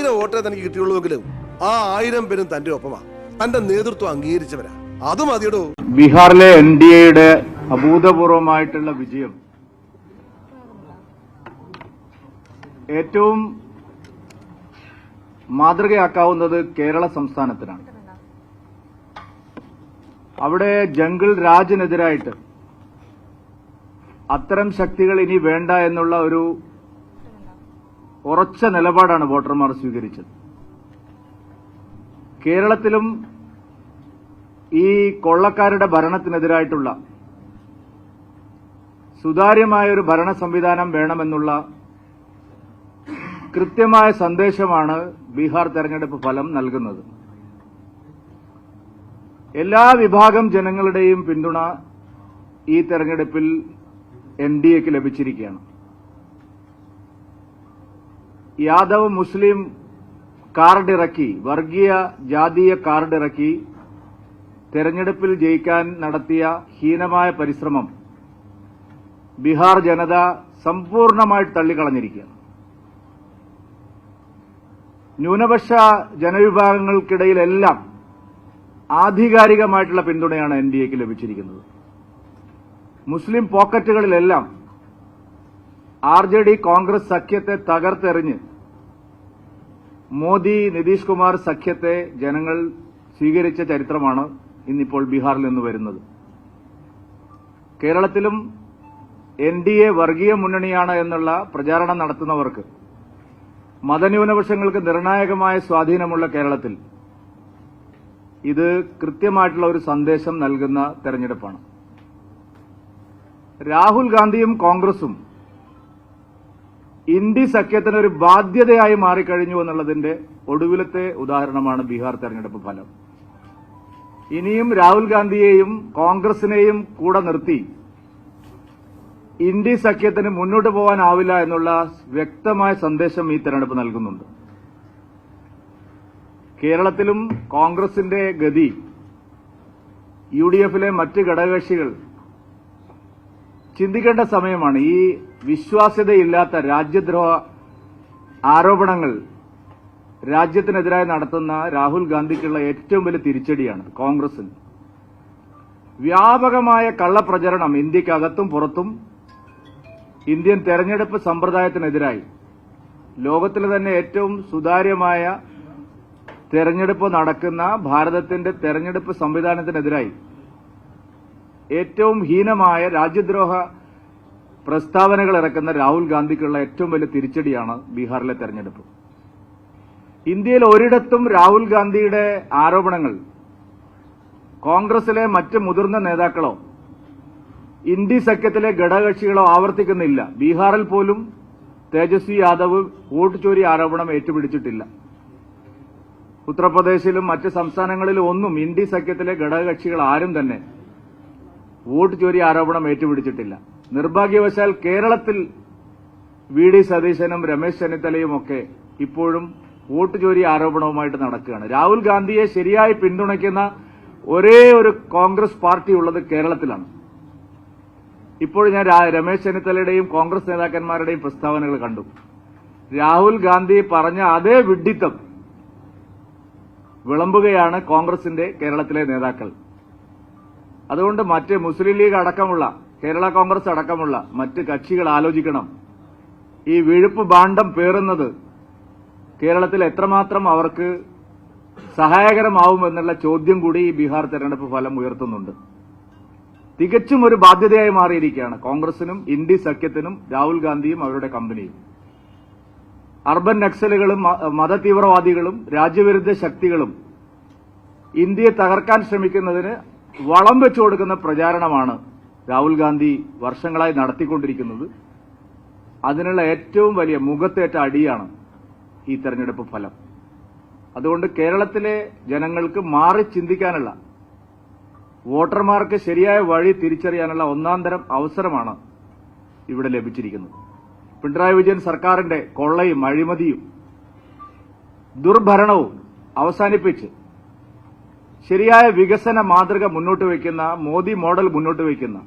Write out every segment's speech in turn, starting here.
ആയിരം വോട്ടേ തനിക്ക് കിട്ടിയുള്ളൂവെങ്കിലും ആ ആയിരം പേരും തന്റെ ഒപ്പമാ. തന്റെ നേതൃത്വം അംഗീകരിച്ചവരാ. അത് മതിയടോ. ബീഹാറിലെ എൻ ഡി എയുടെ അഭൂതപൂർവമായിട്ടുള്ള വിജയം ഏറ്റവും മാതൃകയാക്കാവുന്നത് കേരള സംസ്ഥാനത്തിനാണ്. അവിടെ ജംഗിൾ രാജിനെതിരായിട്ട് അത്തരം ശക്തികൾ ഇനി വേണ്ട എന്നുള്ള ഒരു ഉറച്ച നിലപാടാണ് വോട്ടർമാർ സ്വീകരിച്ചത്. കേരളത്തിലും ഈ കൊള്ളക്കാരുടെ ഭരണത്തിനെതിരായിട്ടുള്ള സുതാര്യമായ ഒരു ഭരണ സംവിധാനം വേണമെന്നുള്ള കൃത്യമായ സന്ദേശമാണ് ബീഹാർ തെരഞ്ഞെടുപ്പ് ഫലം നൽകുന്നത്. എല്ലാ വിഭാഗം ജനങ്ങളുടെയും പിന്തുണ ഈ തെരഞ്ഞെടുപ്പിൽ എൻ ഡി എക്ക് ലഭിച്ചിരിക്കുകയാണ്. യാദവ് മുസ്ലിം കാർഡ് ഇറക്കി വർഗീയ ജാതീയ കാർഡ് ഇറക്കി തെരഞ്ഞെടുപ്പിൽ ജയിക്കാൻ നടത്തിയ ഹീനമായ പരിശ്രമം ബീഹാർ ജനത സമ്പൂർണമായിട്ട് തള്ളിക്കളഞ്ഞിരിക്കുകയാണ്. ന്യൂനപക്ഷ ജനവിഭാഗങ്ങൾക്കിടയിലെല്ലാം ആധികാരികമായിട്ടുള്ള പിന്തുണയാണ് എൻ ഡി എക്ക് ലഭിച്ചിരിക്കുന്നത്. മുസ്ലിം പോക്കറ്റുകളിലെല്ലാം ആർ ജെ ഡി കോൺഗ്രസ് സഖ്യത്തെ തകർത്തെറിഞ്ഞ് മോദി നിതീഷ് കുമാർ സഖ്യത്തെ ജനങ്ങൾ സ്വീകരിച്ച ചരിത്രമാണ് ഇന്നിപ്പോൾ ബീഹാറിൽ നിന്ന് വരുന്നത്. കേരളത്തിലും എൻ ഡി എ വർഗീയ മുന്നണിയാണ് എന്നുള്ള പ്രചാരണം നടത്തുന്നവർക്ക് മതന്യൂനപക്ഷങ്ങൾക്ക് നിർണായകമായ സ്വാധീനമുള്ള കേരളത്തിൽ ഇത് കൃത്യമായിട്ടുള്ള ഒരു സന്ദേശം നൽകുന്ന തെരഞ്ഞെടുപ്പാണ്. രാഹുൽ ഗാന്ധിയും കോൺഗ്രസും ഇന്ത്യ സഖ്യത്തിന് ഒരു ബാധ്യതയായി മാറിക്കഴിഞ്ഞു എന്നുള്ളതിന്റെ ഒടുവിലത്തെ ഉദാഹരണമാണ് ബീഹാർ തെരഞ്ഞെടുപ്പ് ഫലം. ഇനിയും രാഹുൽ ഗാന്ധിയെയും കോൺഗ്രസിനെയും കൂടെ നിർത്തി ഇന്ത്യ സഖ്യത്തിന് മുന്നോട്ട് പോകാനാവില്ല എന്നുള്ള വ്യക്തമായ സന്ദേശം ഈ തെരഞ്ഞെടുപ്പ് നൽകുന്നുണ്ട്. കേരളത്തിലും കോൺഗ്രസിന്റെ ഗതി യു ഡി എഫിലെ മറ്റ് ഘടകകക്ഷികൾ ചിന്തിക്കേണ്ട സമയമാണ്. ഈ വിശ്വാസ്യതയില്ലാത്ത രാജ്യദ്രോഹ ആരോപണങ്ങൾ രാജ്യത്തിനെതിരായി നടത്തുന്ന രാഹുൽ ഗാന്ധിക്കുള്ള ഏറ്റവും വലിയ തിരിച്ചടിയാണ് കോൺഗ്രസിന്. വ്യാപകമായ കള്ളപ്രചരണം ഇന്ത്യക്കകത്തും പുറത്തും ഇന്ത്യൻ തെരഞ്ഞെടുപ്പ് സമ്പ്രദായത്തിനെതിരായി. ലോകത്തിലെ തന്നെ ഏറ്റവും സുതാര്യമായ തെരഞ്ഞെടുപ്പ് നടക്കുന്ന ഭാരതത്തിന്റെ തെരഞ്ഞെടുപ്പ് സംവിധാനത്തിനെതിരായി ഏറ്റവും ഹീനമായ രാജ്യദ്രോഹ പ്രസ്താവനകൾ ഇറക്കുന്ന രാഹുൽ ഗാന്ധിക്കുള്ള ഏറ്റവും വലിയ തിരിച്ചടിയാണ് ബീഹാറിലെ തെരഞ്ഞെടുപ്പ്. ഇന്ത്യയിൽ ഒരിടത്തും രാഹുൽ ഗാന്ധിയുടെ ആരോപണങ്ങൾ കോൺഗ്രസിലെ മറ്റ് മുതിർന്ന നേതാക്കളോ ഇന്ത്യ സഖ്യത്തിലെ ഘടകകക്ഷികളോ ആവർത്തിക്കുന്നില്ല. ബീഹാറിൽ പോലും തേജസ്വി യാദവ് വോട്ട് ചോരി ആരോപണം ഏറ്റുപിടിച്ചിട്ടില്ല. ഉത്തർപ്രദേശിലും മറ്റ് സംസ്ഥാനങ്ങളിലും ഒന്നും ഇന്ത്യ സഖ്യത്തിലെ ഘടകകക്ഷികൾ ആരും തന്നെ വോട്ട് ചോരി ആരോപണം ഏറ്റുപിടിച്ചിട്ടില്ല. നിർഭാഗ്യവശാൽ കേരളത്തിൽ വി ഡി സതീശനും രമേശ് ചെന്നിത്തലയും ഒക്കെ ഇപ്പോഴും വോട്ട് ചോരി ആരോപണവുമായിട്ട് നടക്കുകയാണ്. രാഹുൽ ഗാന്ധിയെ ശരിയായി പിന്തുണയ്ക്കുന്ന ഒരേ ഒരു കോൺഗ്രസ് പാർട്ടി ഉള്ളത് കേരളത്തിലാണ്. ഇപ്പോൾ ഞാൻ രമേശ് ചെന്നിത്തലയുടെയും കോൺഗ്രസ് നേതാക്കന്മാരുടെയും പ്രസ്താവനകൾ കണ്ടു. രാഹുൽ ഗാന്ധി പറഞ്ഞ അതേ വിഡ്ഢിത്തം വിളമ്പുകയാണ് കോൺഗ്രസിന്റെ കേരളത്തിലെ നേതാക്കൾ. അതുകൊണ്ട് മറ്റ് മുസ്ലിം ലീഗ് അടക്കമുള്ള കേരള കോൺഗ്രസ് അടക്കമുള്ള മറ്റ് കക്ഷികൾ ആലോചിക്കണം. ഈ വിഴുപ്പ് ബാണ്ഡം പേറുന്നത് കേരളത്തിൽ എത്രമാത്രം അവർക്ക് സഹായകരമാവുമെന്നുള്ള ചോദ്യം കൂടി ഈ ബീഹാർ തെരഞ്ഞെടുപ്പ് ഫലം ഉയർത്തുന്നുണ്ട്. തികച്ചും ഒരു ബാധ്യതയായി മാറിയിരിക്കുകയാണ് കോൺഗ്രസിനും ഇന്ത്യ സഖ്യത്തിനും രാഹുൽ ഗാന്ധിയും അവരുടെ കമ്പനിയും. അർബൻ നക്സലുകളും മതതീവ്രവാദികളും രാജ്യവിരുദ്ധ ശക്തികളും ഇന്ത്യയെ തകർക്കാൻ ശ്രമിക്കുന്നതിന് വളം വെച്ചു കൊടുക്കുന്ന പ്രചാരണമാണ് രാഹുൽ ഗാന്ധി വർഷങ്ങളായി നടത്തിക്കൊണ്ടിരിക്കുന്നത്. അതിനുള്ള ഏറ്റവും വലിയ മുഖത്തേറ്റ അടിയാണ് ഈ തെരഞ്ഞെടുപ്പ് ഫലം. അതുകൊണ്ട് കേരളത്തിലെ ജനങ്ങൾക്ക് മാറി ചിന്തിക്കാനുള്ള വോട്ടർമാർക്ക് ശരിയായ വഴി തിരിച്ചറിയാനുള്ള ഒന്നാം തരം അവസരമാണ് ഇവിടെ ലഭിച്ചിരിക്കുന്നത്. പിണറായി വിജയൻ സർക്കാരിന്റെ കൊള്ളയും അഴിമതിയും ദുർഭരണവും അവസാനിപ്പിച്ച് ശരിയായ വികസന മാതൃക മുന്നോട്ട് വയ്ക്കുന്ന മോദി മോഡൽ മുന്നോട്ട് വയ്ക്കുന്ന.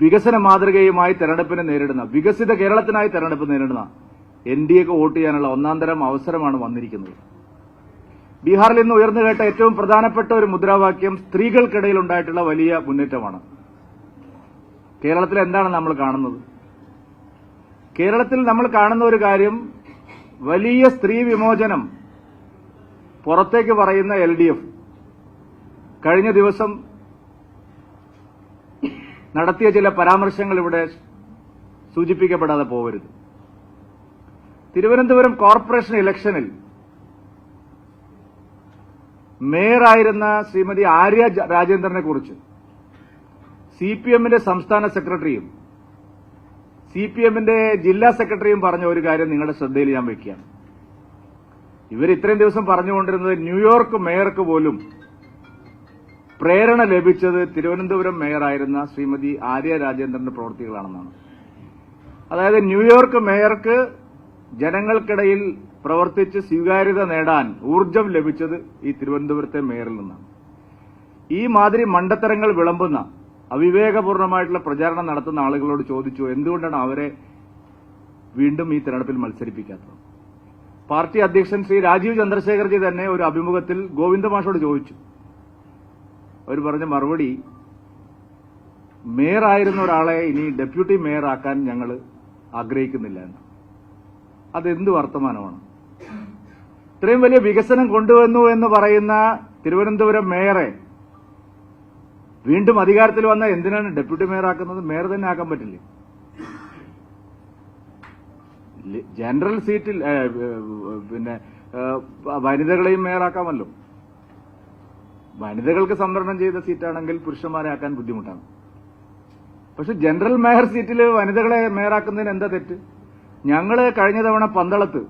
വികസന മാതൃകയുമായി തെരഞ്ഞെടുപ്പിനെ നേരിടുന്ന വികസിത കേരളത്തിനായി തെരഞ്ഞെടുപ്പ് നേരിടുന്ന എൻ ഡി എക്ക് വോട്ട് ചെയ്യാനുള്ള ഒന്നാം തരം അവസരമാണ് വന്നിരിക്കുന്നത്. ബീഹാറിൽ നിന്ന് ഉയർന്നു കേട്ട ഏറ്റവും പ്രധാനപ്പെട്ട ഒരു മുദ്രാവാക്യം സ്ത്രീകൾക്കിടയിൽ ഉണ്ടായിട്ടുള്ള വലിയ മുന്നേറ്റമാണ്. കേരളത്തിൽ എന്താണ് നമ്മൾ കാണുന്നത്? കേരളത്തിൽ നമ്മൾ കാണുന്ന ഒരു കാര്യം വലിയ സ്ത്രീ വിമോചനം പുറത്തേക്ക് പറയുന്ന എൽ ഡി എഫ് കഴിഞ്ഞ ദിവസം നടത്തിയ ചില പരാമർശങ്ങൾ ഇവിടെ സൂചിപ്പിക്കപ്പെടാതെ പോകരുത് തിരുവനന്തപുരം കോർപ്പറേഷൻ ഇലക്ഷനിൽ മേയറായിരുന്ന ശ്രീമതി ആര്യ രാജേന്ദ്രനെ കുറിച്ച് സി പി എമ്മിന്റെ സംസ്ഥാന സെക്രട്ടറിയും സി പി എമ്മിന്റെ ജില്ലാ സെക്രട്ടറിയും പറഞ്ഞ ഒരു കാര്യം നിങ്ങളുടെ ശ്രദ്ധയിൽ ഞാൻ വെക്കുകയാണ്. ഇവർ ഇത്രയും ദിവസം പറഞ്ഞുകൊണ്ടിരുന്നത് ന്യൂയോർക്ക് മേയർക്ക് പോലും പ്രേരണ ലഭിച്ചത് തിരുവനന്തപുരം മേയറായിരുന്ന ശ്രീമതി ആര്യ രാജേന്ദ്രന്റെ പ്രവൃത്തികളാണെന്നാണ്. അതായത് ന്യൂയോർക്ക് മേയർക്ക് ജനങ്ങൾക്കിടയിൽ പ്രവർത്തിച്ച് സ്വീകാര്യത നേടാൻ ഊർജം ലഭിച്ചത് ഈ തിരുവനന്തപുരത്തെ മേയറിൽ നിന്നാണ്. ഈ മാതിരി മണ്ടത്തരങ്ങൾ വിളമ്പുന്ന അവിവേകപൂർണമായിട്ടുള്ള പ്രചാരണം നടത്തുന്ന ആളുകളോട് ചോദിച്ചു എന്തുകൊണ്ടാണ് അവരെ വീണ്ടും ഈ തെരഞ്ഞെടുപ്പിൽ മത്സരിപ്പിക്കാത്തത്? പാർട്ടി അധ്യക്ഷൻ ശ്രീ രാജീവ് ചന്ദ്രശേഖർജി തന്നെ ഒരു അഭിമുഖത്തിൽ ഗോവിന്ദ മാഷോട് ചോദിച്ചു. അവർ പറഞ്ഞ മറുപടി മേയറായിരുന്ന ഒരാളെ ഇനി ഡെപ്യൂട്ടി മേയറാക്കാൻ ഞങ്ങൾ ആഗ്രഹിക്കുന്നില്ല എന്ന്. അതെന്ത് വർത്തമാനമാണ്? ഇത്രയും വലിയ വികസനം കൊണ്ടുവന്നു എന്ന് പറയുന്ന തിരുവനന്തപുരം മേയറെ വീണ്ടും അധികാരത്തിൽ വന്ന എന്തിനാണ് ഡെപ്യൂട്ടി മേയർ ആക്കുന്നത്? മേയർ തന്നെ ആക്കാൻ പറ്റില്ലേ? ജനറൽ സീറ്റിൽ പിന്നെ വനിതകളെയും മേയറാക്കാമല്ലോ. വനിതകൾക്ക് സംവരണം ചെയ്ത സീറ്റാണെങ്കിൽ പുരുഷന്മാരെ ആക്കാൻ ബുദ്ധിമുട്ടാണ്. പക്ഷെ ജനറൽ മേയർ സീറ്റിൽ വനിതകളെ മേയറാക്കുന്നതിന് എന്താ തെറ്റ്? ഞങ്ങൾ കഴിഞ്ഞ തവണ പന്തളത്ത്